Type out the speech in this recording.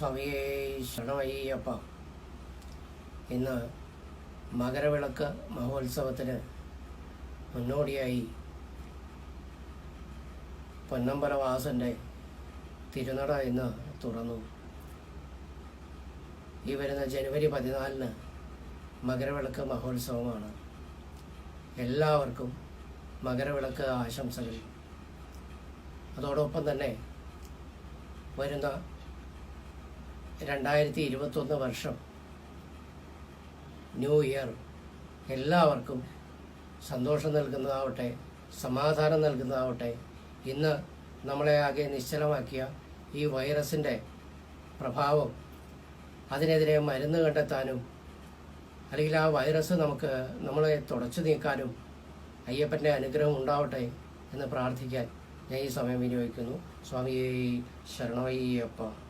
സ്വാമിയെ ശരണമയ്യപ്പ ഇന്ന് മകരവിളക്ക് മഹോത്സവത്തിന് മുന്നോടിയായി പൊന്നമ്പലവാസന്റെ തിരുനട ഇന്ന് തുറന്നു. ഈ വരുന്ന ജനുവരി പതിനാലിന് മകരവിളക്ക് മഹോത്സവമാണ്. എല്ലാവർക്കും മകരവിളക്ക് ആശംസകൾ. അതോടൊപ്പം തന്നെ വരുന്ന രണ്ടായിരത്തി ഇരുപത്തൊന്ന് വർഷം. ന്യൂ ഇയർ എല്ലാവർക്കും സന്തോഷം നൽകുന്നതാവട്ടെ സമാധാനം നൽകുന്നതാവട്ടെ. ഇന്ന് നമ്മളെ ആകെ നിശ്ചലമാക്കിയ ഈ വൈറസിന്റെ പ്രഭാവം അതിനെതിരെ മരുന്ന് കണ്ടെത്താനും അല്ലെങ്കിൽ ആ വൈറസ് നമുക്ക് നമ്മളെ തുടച്ചു നീക്കാനും അയ്യപ്പന്റെ അനുഗ്രഹം ഉണ്ടാവട്ടെ എന്ന് പ്രാർത്ഥിക്കാൻ ഞാൻ ഈ സമയം വിനിയോഗിക്കുന്നു. സ്വാമിയെ ശരണമയ്യപ്പ.